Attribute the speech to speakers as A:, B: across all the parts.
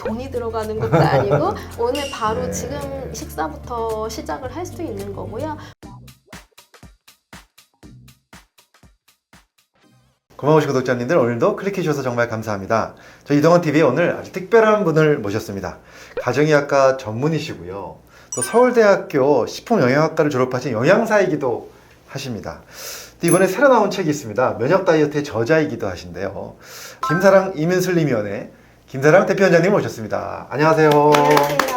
A: 돈이 들어가는 것도 아니고 오늘 바로
B: 네.
A: 지금 식사부터 시작을 할 수 있는 거고요.
B: 고마우신 구독자님들 오늘도 클릭해 주셔서 정말 감사합니다. 저희 이동원 TV에 오늘 아주 특별한 분을 모셨습니다. 가정의학과 전문이시고요. 또 서울대학교 식품영양학과를 졸업하신 영양사이기도 하십니다. 또 이번에 새로 나온 책이 있습니다. 면역 다이어트의 저자이기도 하신데요. 김사랑 이민슬림위원회 김사랑 대표위원장님 모셨습니다. 안녕하세요.
A: 안녕하세요.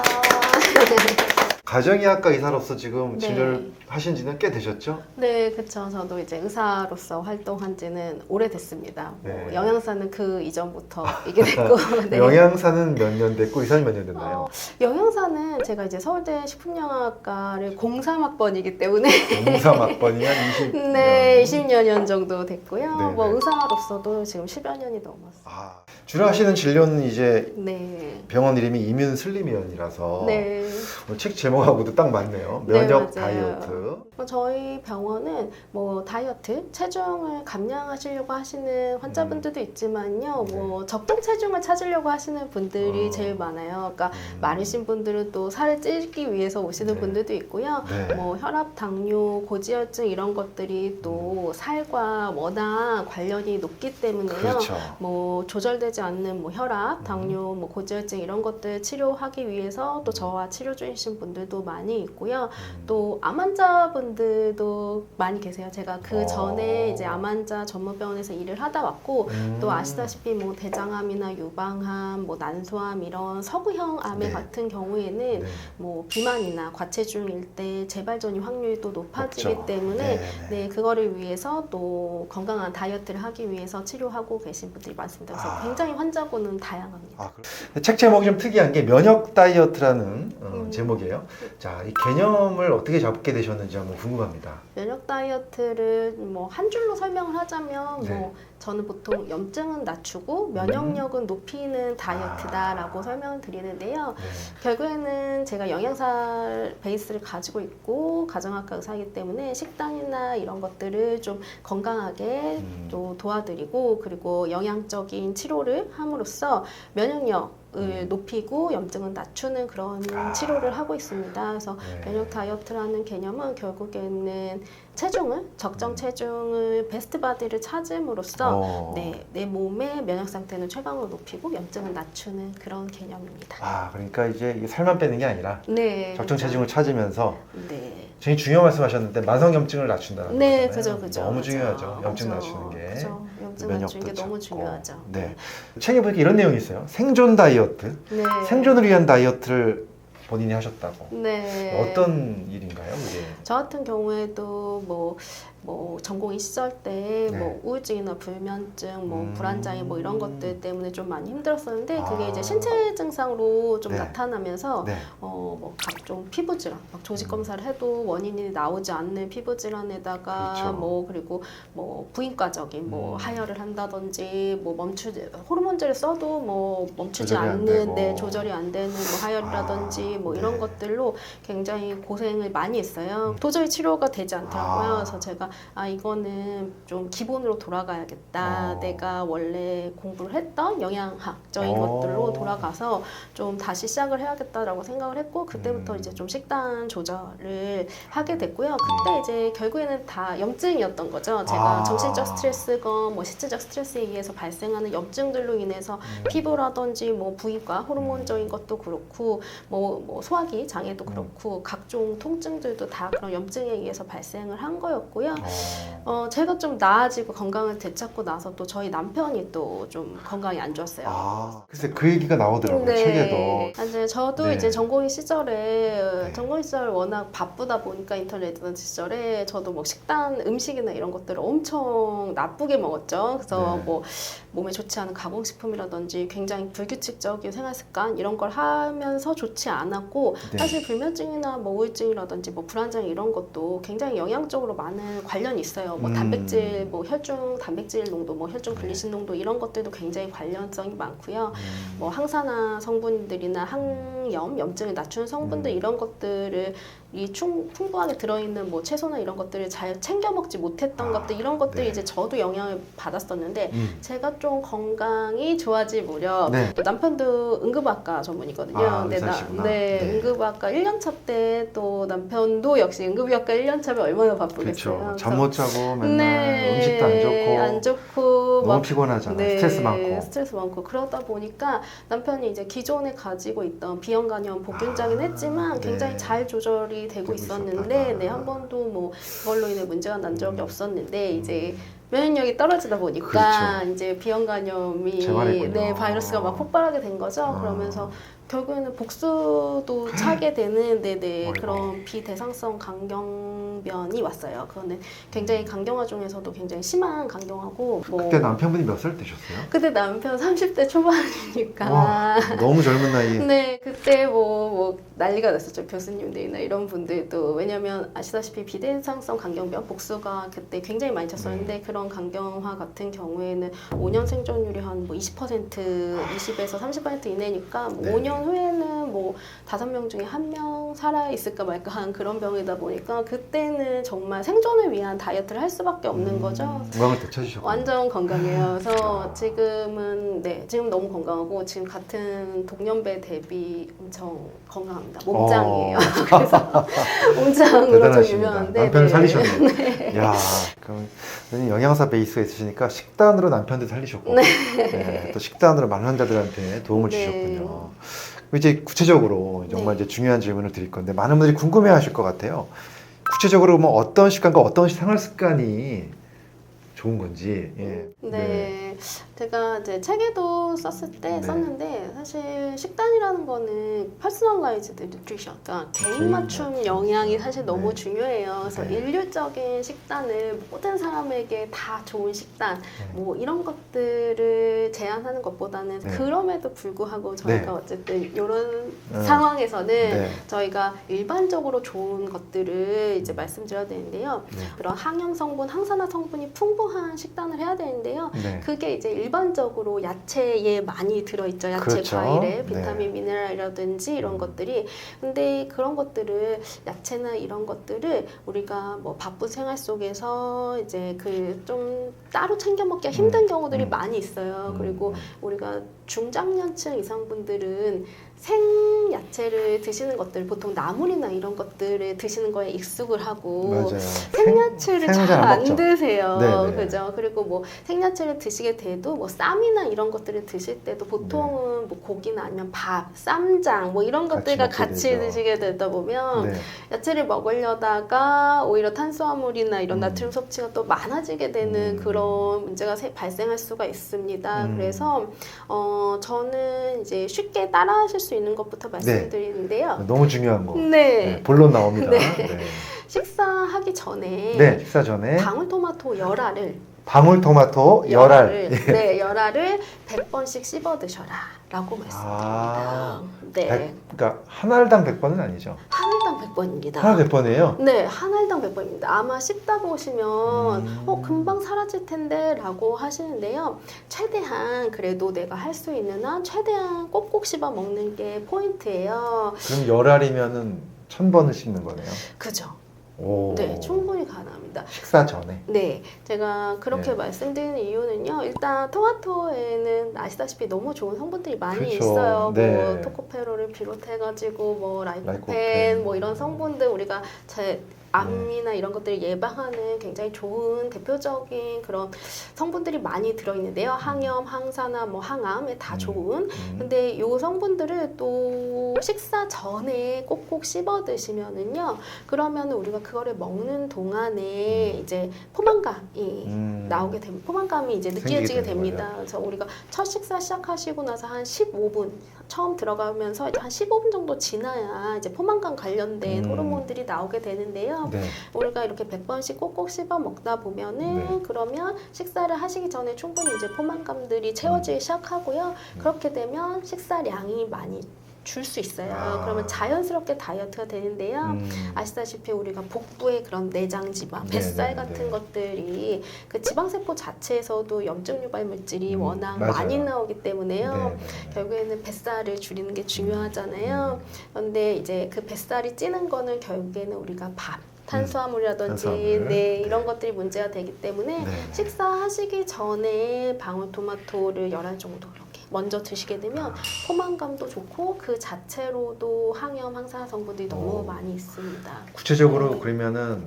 B: 가정의학과 의사로서 지금
A: 네.
B: 진료를 하신 지는 꽤 되셨죠?
A: 네, 그렇죠. 저도 이제 의사로서 활동한 지는 오래됐습니다. 뭐
B: 네.
A: 영양사는 그 이전부터 이게 됐고, 네.
B: 영양사는 몇 년 됐고 의사는 몇 년 됐나요?
A: 어, 영양사는 제가 이제 서울대 식품영양학과를 03학번이기 때문에
B: 03학번이면 20.
A: 네, 20년 정도 됐고요.
B: 네,
A: 뭐
B: 네.
A: 의사로서도 지금 10여 년이 넘었어요.
B: 아, 주로 하시는 진료는 이제
A: 네.
B: 병원 이름이 이민슬림위원이라서
A: 네.
B: 오늘 책 제목 하고도 딱 맞네요.
A: 네,
B: 면역
A: 맞아요.
B: 다이어트.
A: 어, 저희 병원은 뭐 다이어트, 체중을 감량하시려고 하시는 환자분들도 있지만요. 뭐 적정 체중을 찾으려고 하시는 분들이
B: 네. 어.
A: 제일 많아요. 그러니까
B: 음.
A: 마르신 분들은 또 살을 찌기 위해서 오시는
B: 네.
A: 분들도 있고요.
B: 네.
A: 뭐 혈압, 당뇨, 고지혈증 이런 것들이 또 살과 워낙 관련이 높기 때문에요.
B: 그렇죠.
A: 뭐 조절되지 않는 뭐 혈압, 당뇨, 뭐 고지혈증 이런 것들 치료하기 위해서 또 저와 치료 중이신 분들도 많이 있고요.
B: 음.
A: 또암 환자 분들도 많이 계세요. 제가 그
B: 어.
A: 전에 이제 암 환자 전문병원에서 일을 하다 왔고
B: 음.
A: 또 아시다시피 뭐 대장암이나 유방암, 뭐 난소암 이런 서구형 암의
B: 네.
A: 같은 경우에는
B: 네.
A: 뭐 비만이나 과체중일 때 재발 전이 확률이 또 높아지기
B: 높죠.
A: 때문에
B: 네,
A: 네,
B: 네.
A: 그거를 위해서 또 건강한 다이어트를 하기 위해서 치료하고 계신 분들이 많습니다. 그래서
B: 아.
A: 굉장히 환자군은 다양합니다.
B: 아, 그래. 책 제목이 좀 특이한 게 면역 다이어트라는 어,
A: 음.
B: 제목이에요. 자, 이 개념을 어떻게 잡게 되셨는지 한번 궁금합니다.
A: 면역 다이어트를 뭐 한 줄로 설명을 하자면
B: 네.
A: 뭐 저는 보통 염증은 낮추고 면역력은 높이는 다이어트다라고
B: 아.
A: 설명을 드리는데요.
B: 네.
A: 결국에는 제가 영양사 베이스를 가지고 있고 가정학과 의사이기 때문에 식단이나 이런 것들을 좀 건강하게
B: 음.
A: 또 도와드리고 그리고 영양적인 치료를 함으로써 면역력 을
B: 음.
A: 높이고 염증을 낮추는 그런
B: 아.
A: 치료를 하고 있습니다. 그래서
B: 네.
A: 면역 다이어트라는 개념은 결국에는 체중을 적정
B: 음.
A: 체중을 베스트 바디를 찾음으로써
B: 어.
A: 네, 내 몸의 면역 상태는 최강으로 높이고 염증을 낮추는 그런 개념입니다.
B: 아, 그러니까 이제 이게 살만 빼는 게 아니라
A: 네.
B: 적정
A: 그죠.
B: 체중을 찾으면서
A: 네.
B: 굉장히 중요한 말씀하셨는데 만성 염증을 낮춘다는
A: 네,
B: 거잖아요.
A: 그죠, 그죠.
B: 너무
A: 그죠.
B: 중요하죠. 염증 낮추는 게.
A: 그죠.
B: 면역도
A: 낮추는 게 너무. 중요하죠.
B: 네. 책에 보니까 이런 내용이 있어요. 생존 다이어트.
A: 네.
B: 생존을 위한 다이어트를 본인이 하셨다고.
A: 네.
B: 어떤 일인가요, 그게?
A: 저 같은 경우에도 뭐, 뭐 전공의 시절 때
B: 네.
A: 뭐 우울증이나 불면증, 뭐
B: 음.
A: 불안장애 뭐 이런 것들 때문에 좀 많이 힘들었었는데 그게
B: 아.
A: 이제 신체 증상으로 좀
B: 네.
A: 나타나면서
B: 네.
A: 어, 뭐 각종 피부 질환, 막 조직
B: 음.
A: 검사를 해도 원인이 나오지 않는 피부 질환에다가
B: 그렇죠.
A: 뭐 그리고 뭐 부인과적인 뭐
B: 음.
A: 하혈을 한다든지 뭐 멈추지 호르몬제를 써도 뭐 멈추지 않는
B: 되고.
A: 네 조절이 안 되는 뭐 하혈이라든지
B: 아,
A: 뭐 이런
B: 네.
A: 것들로 굉장히 고생을 많이 했어요.
B: 음.
A: 도저히 치료가 되지 않더라고요.
B: 아.
A: 그래서 제가 아 이거는 좀 기본으로 돌아가야겠다.
B: 어.
A: 내가 원래 공부를 했던 영양학적인
B: 어.
A: 것들로 돌아가서 좀 다시 시작을 해야겠다라고 생각을 했고 그때부터
B: 음.
A: 이제 좀 식단 조절을 하게 됐고요. 그때 이제 결국에는 다 염증이었던 거죠. 제가
B: 아.
A: 정신적 스트레스건 뭐 신체적 스트레스에 의해서 발생하는 염증들로 인해서
B: 음.
A: 피부라든지 뭐 부위과 호르몬적인 것도 그렇고 뭐, 뭐 소화기 장애도
B: 음.
A: 그렇고 각종 통증들도 다 그런 염증에 의해서 발생을 한 거였고요.
B: 어.
A: 어, 제가 좀 나아지고 건강을 되찾고 나서 또 저희 남편이 또 좀 건강이 안 좋았어요.
B: 아, 글쎄 그 얘기가 나오더라고요, 책에도.
A: 아, 이제 저도
B: 네.
A: 이제 전공의 시절에
B: 네.
A: 전공의 시절 워낙 바쁘다 보니까 인터넷 시절에 저도 뭐 식단 음식이나 이런 것들을 엄청 나쁘게 먹었죠. 그래서
B: 네.
A: 뭐 몸에 좋지 않은 가공식품이라든지 굉장히 불규칙적인 생활 습관 이런 걸 하면서 좋지 않았고
B: 네.
A: 사실 불면증이나 뭐 우울증이라든지 뭐 불안장 이런 것도 굉장히 영양적으로 많은 관련이 있어요. 뭐
B: 음.
A: 단백질, 뭐 혈중 단백질 농도, 뭐 혈중 글리신 농도 이런 것들도 굉장히 관련성이 많고요.
B: 음.
A: 뭐 항산화 성분들이나 항염, 염증을 낮추는 성분들
B: 음.
A: 이런 것들을 이 충, 풍부하게 들어있는 뭐 채소나 이런 것들을 잘 챙겨 먹지 못했던
B: 아,
A: 것들 이런 것들이
B: 네.
A: 이제 저도 영향을 받았었는데
B: 음.
A: 제가 좀 건강이 좋아질 무렵
B: 네.
A: 또 남편도 응급학과 전문이거든요.
B: 아,
A: 근데 나-. 네,
B: 네.
A: 응급학과 1년차 때 또 남편도 역시 응급의학과 1년차면 얼마나 바쁘겠어요.
B: 그렇죠. 잠못 자고 맨날
A: 네,
B: 음식도 안 좋고
A: 안 좋고
B: 너무
A: 막
B: 피곤하잖아.
A: 네,
B: 스트레스 많고.
A: 스트레스 많고 그러다 보니까 남편이 이제 기존에 가지고 있던 비형 간염 복균자긴
B: 아,
A: 했지만 굉장히
B: 네.
A: 잘 조절이 되고
B: 되고
A: 있었는데. 네, 한 번도 뭐 그걸로 인해 문제가 난 적이
B: 음.
A: 없었는데 이제 면역력이 떨어지다 보니까
B: 그렇죠.
A: 이제 비형 간염이. 네, 바이러스가 막 폭발하게 된 거죠.
B: 아.
A: 그러면서 결국에는 복수도 차게 되는 네네. 그런 비대상성 강경변이 왔어요. 그거는 굉장히 강경화 중에서도 굉장히 심한 강경화고 뭐
B: 그때 남편분이 몇 살 되셨어요?
A: 그때 남편 30대 초반이니까
B: 와, 너무 젊은 나이에.
A: 네 그때 뭐, 뭐 난리가 났었죠 교수님들이나 이런 분들도. 왜냐면 아시다시피 비대상성 강경변 복수가 그때 굉장히 많이 쳤었는데 그런 강경화 같은 경우에는 5년 생존율이 한 뭐 20% 20에서 30% 이내니까 뭐
B: 네.
A: 5년 후에는 뭐 다섯 명 중에 한 명 살아 있을까 말까 한 그런 병이다 보니까 그때는 정말 생존을 위한 다이어트를 할 수밖에 없는
B: 음,
A: 거죠.
B: 건강을 되찾으셨고.
A: 완전 건강해요. 그래서
B: 아.
A: 지금은 네 지금 너무 건강하고 지금 같은 동년배 대비 엄청 건강합니다. 몸짱이에요. 그래서 몸짱으로 좀
B: 어.
A: 유명한데
B: 남편을
A: 네.
B: 살리셨네요. 야, 그럼 영양사 베이스가 있으시니까 식단으로 남편도 살리셨고, 네, 또 식단으로 많은 환자들한테 도움을
A: 네.
B: 주셨군요. 이제 구체적으로 정말
A: 네.
B: 이제 중요한 질문을 드릴 건데 많은 분들이 궁금해하실 것 같아요. 구체적으로 뭐 어떤 식단과 어떤 생활 습관이 좋은 건지. 예.
A: 네. 제가 이제 책에도 썼을 때
B: 네.
A: 썼는데 사실 식단이라는 거는 퍼스널라이즈드 뉴트리션, 그러니까 개인
B: 개인
A: 맞춤
B: 맞춤.
A: 영양이 사실
B: 네.
A: 너무 중요해요. 그래서
B: 네.
A: 일률적인 식단을 모든 사람에게 다 좋은 식단,
B: 네.
A: 뭐 이런 것들을 제안하는 것보다는
B: 네.
A: 그럼에도 불구하고 저희가
B: 네.
A: 어쨌든 이런
B: 음.
A: 상황에서는
B: 네.
A: 저희가 일반적으로 좋은 것들을 이제 말씀드려야 되는데요.
B: 네.
A: 그런 항염 성분, 항산화 성분이 풍부한 식단을 해야 되는데요.
B: 네.
A: 그게 이제 일반적으로 야채에 많이 들어있죠. 야채
B: 그렇죠.
A: 과일에
B: 네.
A: 비타민, 미네랄이라든지 이런
B: 음.
A: 것들이. 근데 그런 것들을 야채나 이런 것들을 우리가 뭐 바쁜 생활 속에서 이제 그 좀 따로 챙겨 먹기 가 힘든
B: 음.
A: 경우들이
B: 음.
A: 많이 있어요.
B: 음,
A: 그리고
B: 음.
A: 우리가 중장년층 이상 분들은 생 야채를 드시는 것들 보통 나물이나 이런 것들을 드시는 거에 익숙을 하고
B: 맞아요.
A: 생야채를
B: 생-
A: 잘
B: 안.
A: 드세요.
B: 네, 네.
A: 그죠? 그리고 뭐 생야채를 드시게 돼도 뭐 쌈이나 이런 것들을 드실 때도 보통은 뭐 고기나 아니면 밥, 쌈장 뭐 이런
B: 같이
A: 것들과 같이
B: 되죠.
A: 드시게 되다 보면
B: 네.
A: 야채를 먹으려다가 오히려 탄수화물이나 이런
B: 음.
A: 나트륨 섭취가 또 많아지게 되는
B: 음.
A: 그런 문제가 세- 발생할 수가 있습니다.
B: 음.
A: 그래서 어 저는 이제 쉽게 따라하실 수 있는 것부터 말 씀드리는데요.
B: 너무 중요한 거.
A: 네.
B: 네, 본론 나옵니다.
A: 네.
B: 네.
A: 식사하기 전에
B: 네, 식사 전에
A: 방울토마토 열알을
B: 방울토마토 열알. 예.
A: 네, 열알을 100번씩 씹어 드셔라라고 말씀드립니다.
B: 아,
A: 네.
B: 백- 그러니까 한 알당 100번은 아니죠.
A: 한 알당 100번입니다.
B: 하나 100번이에요.
A: 네, 한 알당 100번입니다. 아마 씹다 보시면
B: 음.
A: 어 금방 사라질 텐데 라고 하시는데요. 최대한 그래도 내가 할 수 있는 한 최대한 꼭꼭 씹어 먹는 게 포인트예요.
B: 그럼 열알이면은 천 번을 씹는 거네요.
A: 그죠?
B: 오.
A: 네, 충분히 가능합니다.
B: 식사 전에.
A: 네, 제가 그렇게
B: 네.
A: 말씀드리는 이유는요. 일단 토마토에는 아시다시피 너무 좋은 성분들이 많이
B: 그렇죠.
A: 있어요.
B: 네.
A: 뭐 토코페로를 비롯해가지고 뭐 라이코펜,
B: 라이코펜.
A: 뭐 이런 성분들 우리가 제 암이나 이런 것들을 예방하는 굉장히 좋은 대표적인 그런 성분들이 많이 들어있는데요. 항염, 항산화, 뭐 항암에 다
B: 음.
A: 좋은.
B: 음.
A: 근데 요 성분들을 또 식사 전에 꼭꼭 씹어 드시면은요. 그러면 우리가 그거를 먹는 동안에
B: 음.
A: 이제 포만감이
B: 음.
A: 나오게 되면 포만감이 이제
B: 생기게
A: 느껴지게
B: 되는
A: 됩니다. 그래서 우리가 첫 식사 시작하시고 나서 한 15분 처음 들어가면서 이제 한 15분 정도 지나야 이제 포만감 관련된
B: 음.
A: 호르몬들이 나오게 되는데요.
B: 네.
A: 우리가 이렇게 100번씩 꼭꼭 씹어 먹다 보면은
B: 네.
A: 그러면 식사를 하시기 전에 충분히 이제 포만감들이 채워지기 시작하고요.
B: 음.
A: 그렇게 되면 식사량이 많이 줄 수 있어요.
B: 아.
A: 그러면 자연스럽게 다이어트가 되는데요.
B: 음.
A: 아시다시피 우리가 복부의 그런 내장 지방,
B: 네,
A: 뱃살
B: 네,
A: 같은
B: 네.
A: 것들이 그 지방세포 자체에서도 염증 유발 물질이
B: 음,
A: 워낙
B: 맞아요.
A: 많이 나오기 때문에요.
B: 네, 네, 네.
A: 결국에는 뱃살을 줄이는 게 중요하잖아요.
B: 음.
A: 그런데 이제 그 뱃살이 찌는 거는 결국에는 우리가 밥, 탄수화물이라든지
B: 탄수화물.
A: 네, 이런 것들이 문제가 되기 때문에
B: 네.
A: 식사하시기 전에 방울토마토를 열알 정도 이렇게 먼저 드시게 되면
B: 아.
A: 포만감도 좋고 그 자체로도 항염 항산화 성분들이 너무
B: 오.
A: 많이 있습니다.
B: 구체적으로 그러면은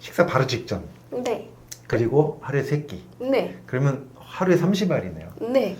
B: 식사 바로 직전
A: 네,
B: 그리고 하루에 세 끼.
A: 네,
B: 그러면 하루에 30알이네요.
A: 네,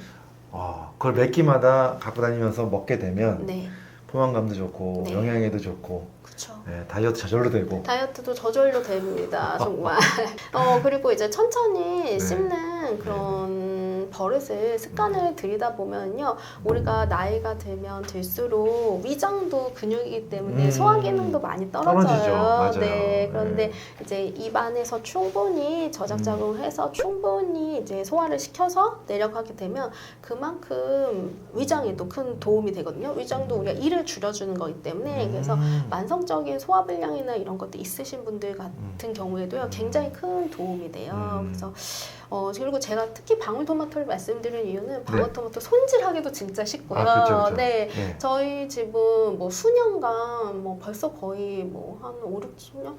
B: 와, 그걸 몇 끼마다 갖고 다니면서 먹게 되면
A: 네,
B: 포만감도 좋고
A: 네.
B: 영양에도 좋고
A: 그렇죠.
B: 네, 다이어트 저절로 되고
A: 다이어트도 저절로 됩니다, 정말. 어 그리고 이제 천천히
B: 네.
A: 씹는 그런 버릇을 습관을 들이다 보면요, 우리가 나이가 들면 들수록 위장도 근육이기 때문에
B: 음.
A: 소화 기능도 많이 떨어져요.
B: 떨어지죠. 맞아요.
A: 네, 그런데
B: 네.
A: 이제 입안에서 충분히 저작
B: 음.
A: 작용을 해서 충분히 이제 소화를 시켜서 내려가게 되면 그만큼 위장에도 큰 도움이 되거든요. 위장도 우리가 일을 줄여주는 거기 때문에 그래서
B: 음.
A: 만성적인 소화 불량이나 이런 것도 있으신 분들 같은 경우에도요 굉장히 큰 도움이 돼요.
B: 음.
A: 그래서 어 그리고 제가 특히 방울토마토를 말씀드린 이유는
B: 네.
A: 방울토마토 손질하기도 진짜 쉽고요.
B: 아, 그쵸, 그쵸.
A: 네.
B: 네.
A: 저희 집은 뭐 수년간 뭐 벌써 거의 뭐 한 5, 60년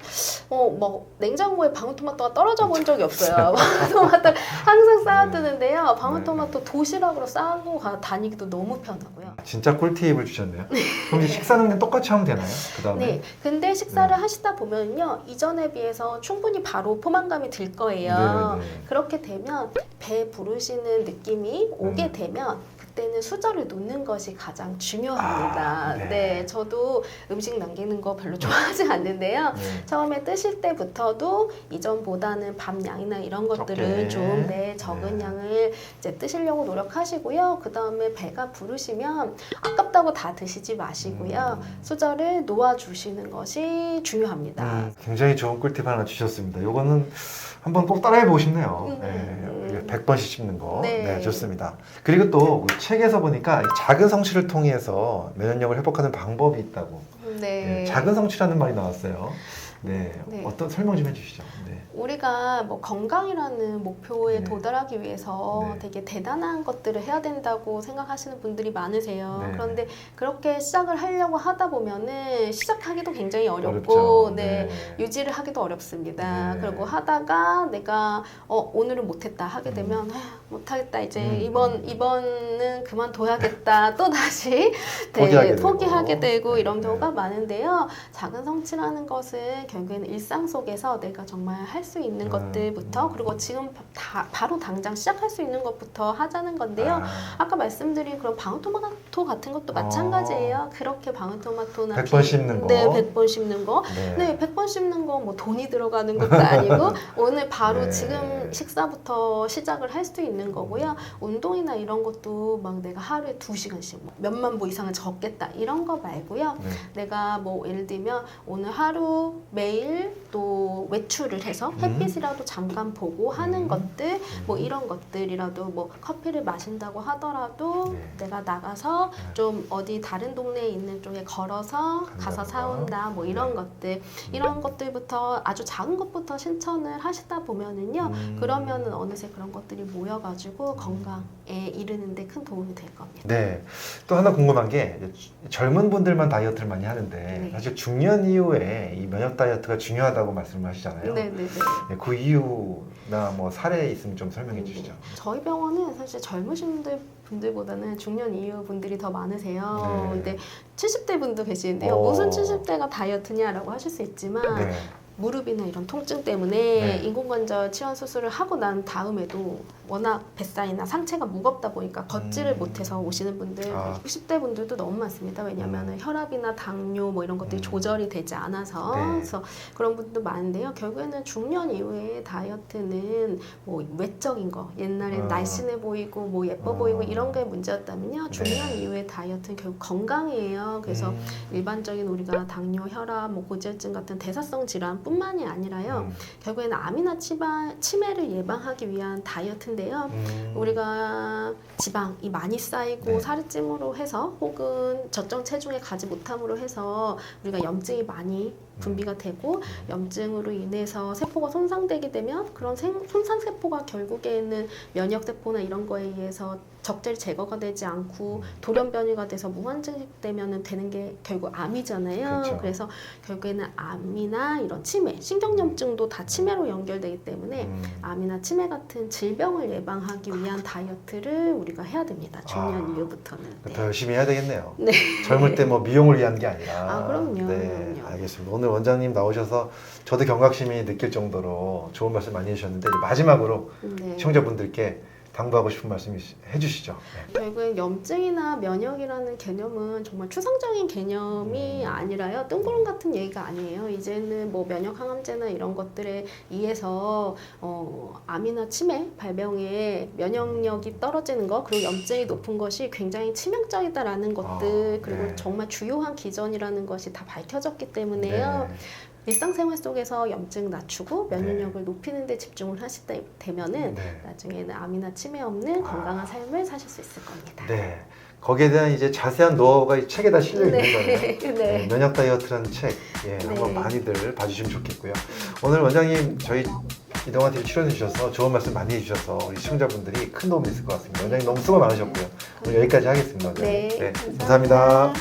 A: 어뭐 냉장고에 방울토마토가 떨어져 본 적이 없어요. 방울토마토 항상 쌓아두는데요. 방울토마토 도시락으로 싸고 가- 다니기도 너무 편하고요.
B: 진짜 꿀팁을 주셨네요. 그럼 이제 식사는 똑같이 하면 되나요? 그 다음에
A: 네, 근데 식사를
B: 네.
A: 하시다 보면요 이전에 비해서 충분히 바로 포만감이 들 거예요.
B: 네, 네.
A: 그렇게 되면 배 부르시는 느낌이 오게
B: 음.
A: 되면 그 때는 수저를 놓는 것이 가장 중요합니다.
B: 아, 네.
A: 네. 저도 음식 남기는 거 별로 좋아하지 않는데요.
B: 네.
A: 처음에 뜨실 때부터도 이전보다는 밥 양이나 이런. 것들은 좀 네, 적은
B: 네.
A: 양을 이제 뜨시려고 노력하시고요. 그 다음에 배가 부르시면 아깝다고 다 드시지 마시고요.
B: 음.
A: 수저를 놓아주시는 것이 중요합니다.
B: 음, 굉장히 좋은 꿀팁 하나 주셨습니다. 요거는 한번 꼭 따라해 보고 싶네요.
A: 음.
B: 네, 100번씩 씹는 거. 네.
A: 네.
B: 좋습니다. 그리고 또그 책에서 보니까 이 작은 성취를 통해서 면역력을 회복하는 방법이 있다고.
A: 네.
B: 네, 작은 성취라는 말이 나왔어요. 네,
A: 네.
B: 어떤 설명 좀 해주시죠. 네.
A: 우리가 뭐 건강이라는 목표에
B: 네.
A: 도달하기 위해서
B: 네.
A: 되게 대단한 것들을 해야 된다고 생각하시는 분들이 많으세요.
B: 네.
A: 그런데 그렇게 시작을 하려고 하다 보면은 시작하기도 굉장히 어렵고,
B: 어렵죠.
A: 네. 유지를 하기도 어렵습니다.
B: 네.
A: 그리고 하다가 내가 어, 오늘은 못했다 하게
B: 음.
A: 되면 에휴, 못하겠다 이제
B: 음.
A: 이번 이번은 그만둬야겠다 또 다시 네,
B: 포기하게 되고.
A: 포기하게 되고 이런
B: 네.
A: 경우가 많은데요. 작은 성취라는 것은 결국에는 일상 속에서 내가 정말 할 수 있는
B: 음.
A: 것들부터 그리고 지금 다, 바로 당장 시작할 수 있는 것부터 하자는 건데요.
B: 아,
A: 아까 말씀드린 그런 방울토마토 같은 것도
B: 어.
A: 마찬가지예요. 그렇게 방울토마토나
B: 100번
A: 비-
B: 씹는 거.
A: 네, 100번 씹는 거.
B: 네.
A: 네, 100번 씹는 거 뭐 돈이 들어가는 것도 아니고 오늘 바로
B: 네.
A: 지금 식사부터 시작을 할 수도 있는 거고요. 운동이나 이런 것도 막 내가 하루에 2시간씩 뭐 몇만 보 이상을 적겠다 이런 거 말고요.
B: 네.
A: 내가 뭐 예를 들면 오늘 하루 매일 또 외출을 해서
B: 음.
A: 햇빛이라도 잠깐 보고 하는
B: 음.
A: 것들 뭐 이런 것들이라도 뭐 커피를 마신다고 하더라도
B: 네.
A: 내가 나가서
B: 네.
A: 좀 어디 다른 동네에 있는 쪽에 걸어서 가서. 사온다 뭐 이런
B: 네.
A: 것들 이런 것들부터 아주 작은 것부터 실천을 하시다 보면은요
B: 음.
A: 그러면은 어느새 그런 것들이 모여가 지고 건강에 이르는데 큰 도움이 될 겁니다.
B: 네. 또 하나 궁금한 게 젊은 분들만 다이어트를 많이 하는데
A: 네.
B: 사실 중년 이후에 이 면역 다이어트가 중요하다고 말씀을 하시잖아요.
A: 네 네네.
B: 네, 그 이유나 뭐 사례 있으면 좀 설명해 주시죠.
A: 저희 병원은 사실 젊으신 분들 분들보다는 중년 이후 분들이 더 많으세요.
B: 네.
A: 근데 70대 분도 계시는데요.
B: 어.
A: 무슨 70대가 다이어트냐라고 하실 수 있지만
B: 네.
A: 무릎이나 이런 통증 때문에
B: 네.
A: 인공관절 치환 수술을 하고 난 다음에도 워낙 뱃살이나 상체가 무겁다 보니까 걷지를
B: 음.
A: 못해서 오시는 분들
B: 아.
A: 60대 분들도 너무 많습니다. 왜냐하면 혈압이나 당뇨 뭐 이런 것들이
B: 음.
A: 조절이 되지 않아서
B: 네.
A: 그래서 그런 분들도 많은데요. 결국에는 중년 이후에 다이어트는 뭐 외적인 거 옛날에
B: 어.
A: 날씬해 보이고 뭐 예뻐
B: 어.
A: 보이고 이런 게 문제였다면요. 중년
B: 네.
A: 이후에 다이어트는 결국 건강이에요. 그래서
B: 음.
A: 일반적인 우리가 당뇨, 혈압, 뭐 고지혈증 같은 대사성 질환 뿐만이 아니라요.
B: 음.
A: 결국에는 암이나 치바, 치매를 예방하기 위한 다이어트인데요.
B: 음.
A: 우리가 지방이 많이 쌓이고
B: 네.
A: 살이 찜으로 해서 혹은 저점 체중에 가지 못함으로 해서 우리가 염증이 많이 분비가 되고 염증으로 인해서 세포가 손상되게 되면 그런 생- 손상 세포가 결국에는 면역 세포나 이런 거에 의해서 적절히 제거가 되지 않고 돌연 변이가 돼서 무한증식되면은 되는 게 결국 암이잖아요.
B: 그렇죠.
A: 그래서 결국에는 암이나 이런 치매, 신경염증도 다 치매로 연결되기 때문에
B: 음.
A: 암이나 치매 같은 질병을 예방하기 위한 다이어트를 우리가 해야 됩니다. 중년
B: 아,
A: 이후부터는. 네.
B: 더 열심히 해야 되겠네요.
A: 네.
B: 젊을 때 뭐 미용을 위한 게 아니라.
A: 아, 그럼요,
B: 네,
A: 그럼요.
B: 알겠습니다. 오늘 원장님 나오셔서 저도 경각심이 느낄 정도로 좋은 말씀 많이 해주셨는데 마지막으로
A: 네.
B: 시청자분들께 당부하고 싶은 말씀 해주시죠. 네.
A: 결국엔 염증이나 면역이라는 개념은 정말 추상적인 개념이
B: 음.
A: 아니라요. 뜬구름 같은 얘기가 아니에요. 이제는 뭐 면역 항암제나 이런 것들에 의해서 어, 암이나 치매 발병에 면역력이 떨어지는 것 그리고 염증이 높은 것이 굉장히 치명적이다라는 것들
B: 아,
A: 그리고
B: 네.
A: 정말 주요한 기전이라는 것이 다 밝혀졌기 때문에요.
B: 네.
A: 일상생활 속에서 염증 낮추고 면역력을 높이는 데 집중을 하시다 되면은
B: 네.
A: 나중에는 암이나 치매 없는
B: 아.
A: 건강한 삶을 사실 수 있을 겁니다.
B: 네. 거기에 대한 이제 자세한 노하우가 이 책에 다 실려 있는 거예요.
A: 네.
B: 네,
A: 네.
B: 면역 다이어트라는 책, 예, 한번
A: 네.
B: 많이들 봐주시면 좋겠고요. 오늘 원장님 저희 이동환 TV 출연해 주셔서 좋은 말씀 많이 해주셔서 우리 시청자분들이 큰 도움이 됐을 것 같습니다. 원장님 너무 수고 많으셨고요. 오늘 여기까지 하겠습니다. 원장님.
A: 네,
B: 감사합니다.